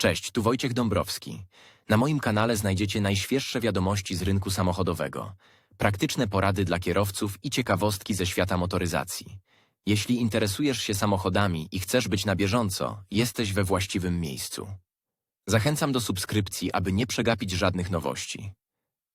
Cześć, tu Wojciech Dąbrowski. Na moim kanale znajdziecie najświeższe wiadomości z rynku samochodowego, praktyczne porady dla kierowców i ciekawostki ze świata motoryzacji. Jeśli interesujesz się samochodami i chcesz być na bieżąco, jesteś we właściwym miejscu. Zachęcam do subskrypcji, aby nie przegapić żadnych nowości.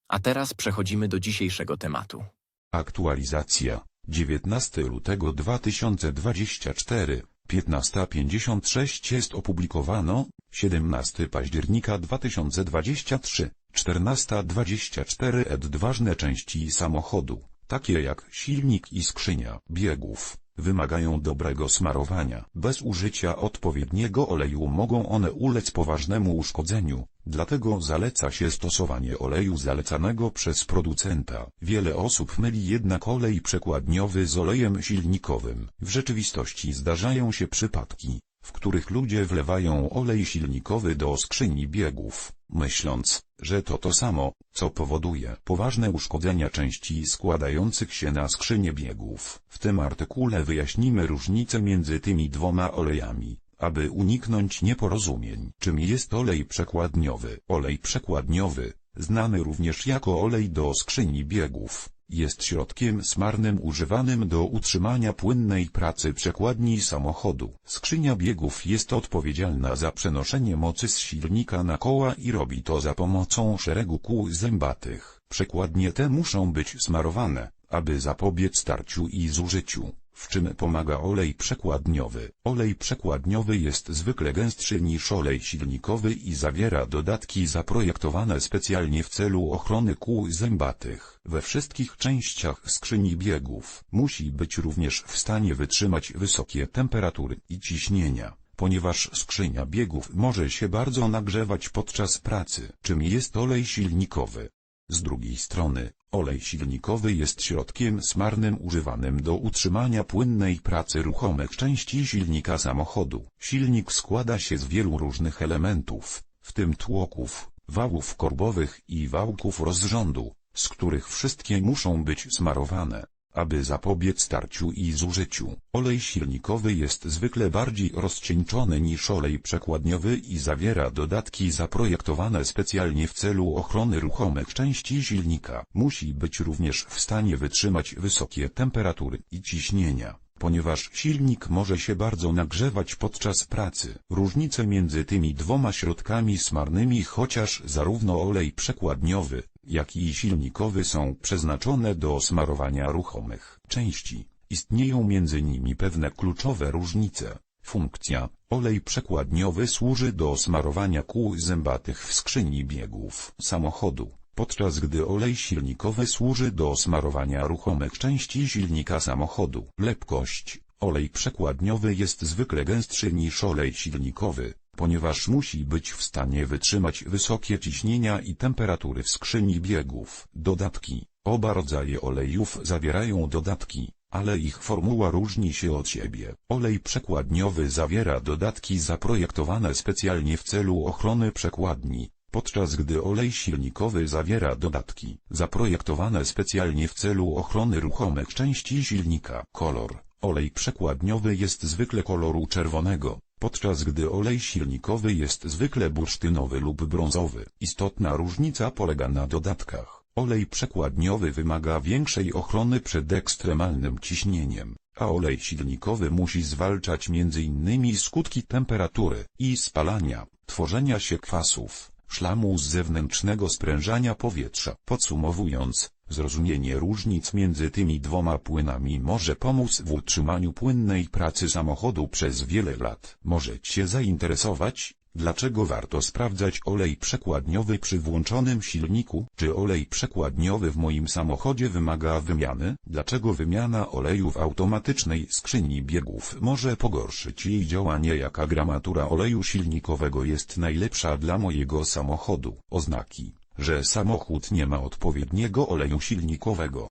A teraz przechodzimy do dzisiejszego tematu. Aktualizacja 19 lutego 2024 15.56 jest opublikowano 17 października 2023 14.24 ed ważne części samochodu, takie jak silnik i skrzynia biegów, wymagają dobrego smarowania. Bez użycia odpowiedniego oleju mogą one ulec poważnemu uszkodzeniu, dlatego zaleca się stosowanie oleju zalecanego przez producenta. Wiele osób myli jednak olej przekładniowy z olejem silnikowym. W rzeczywistości zdarzają się przypadki, w których ludzie wlewają olej silnikowy do skrzyni biegów, myśląc, że to to samo, co powoduje poważne uszkodzenia części składających się na skrzynię biegów. W tym artykule wyjaśnimy różnicę między tymi dwoma olejami, aby uniknąć nieporozumień. Czym jest olej przekładniowy? Olej przekładniowy, znany również jako olej do skrzyni biegów, jest środkiem smarnym używanym do utrzymania płynnej pracy przekładni samochodu. Skrzynia biegów jest odpowiedzialna za przenoszenie mocy z silnika na koła i robi to za pomocą szeregu kół zębatych. Przekładnie te muszą być smarowane, aby zapobiec starciu i zużyciu. W czym pomaga olej przekładniowy? Olej przekładniowy jest zwykle gęstszy niż olej silnikowy i zawiera dodatki zaprojektowane specjalnie w celu ochrony kół zębatych. We wszystkich częściach skrzyni biegów musi być również w stanie wytrzymać wysokie temperatury i ciśnienia ponieważ skrzynia biegów może się bardzo nagrzewać podczas pracy. Czym jest olej silnikowy? Z drugiej strony, olej silnikowy jest środkiem smarnym używanym do utrzymania płynnej pracy ruchomych części silnika samochodu. Silnik składa się z wielu różnych elementów, w tym tłoków, wałów korbowych i wałków rozrządu, z których wszystkie muszą być smarowane aby zapobiec starciu i zużyciu. Olej silnikowy jest zwykle bardziej rozcieńczony niż olej przekładniowy i zawiera dodatki zaprojektowane specjalnie w celu ochrony ruchomych części silnika. Musi być również w stanie wytrzymać wysokie temperatury i ciśnienia ponieważ silnik może się bardzo nagrzewać podczas pracy. Różnice między tymi dwoma środkami smarnymi chociaż zarówno olej przekładniowy, jak i silnikowy są przeznaczone do smarowania ruchomych części. Istnieją między nimi pewne kluczowe różnice. Funkcja Olej przekładniowy służy do smarowania kół zębatych w skrzyni biegów samochodu, podczas gdy olej silnikowy służy do smarowania ruchomych części silnika samochodu. Lepkość Olej przekładniowy jest zwykle gęstszy niż olej silnikowy, ponieważ musi być w stanie wytrzymać wysokie ciśnienia i temperatury w skrzyni biegów. Dodatki Oba rodzaje olejów zawierają dodatki, ale ich formuła różni się od siebie. Olej przekładniowy zawiera dodatki zaprojektowane specjalnie w celu ochrony przekładni, podczas gdy olej silnikowy zawiera dodatki zaprojektowane specjalnie w celu ochrony ruchomych części silnika. Kolor Olej przekładniowy jest zwykle koloru czerwonego, podczas gdy olej silnikowy jest zwykle bursztynowy lub brązowy. Istotna różnica polega na dodatkach. Olej przekładniowy wymaga większej ochrony przed ekstremalnym ciśnieniem, a olej silnikowy musi zwalczać m.in. skutki temperatury i spalania, tworzenia się kwasów, szlamu z zewnętrznego sprężania powietrza. Podsumowując, zrozumienie różnic między tymi dwoma płynami może pomóc w utrzymaniu płynnej pracy samochodu przez wiele lat. Może Cię zainteresować, Dlaczego warto sprawdzać olej przekładniowy przy włączonym silniku? Czy olej przekładniowy w moim samochodzie wymaga wymiany? Dlaczego wymiana oleju w automatycznej skrzyni biegów może pogorszyć jej działanie? Jaka gramatura oleju silnikowego jest najlepsza dla mojego samochodu? Oznaki że samochód nie ma odpowiedniego oleju silnikowego.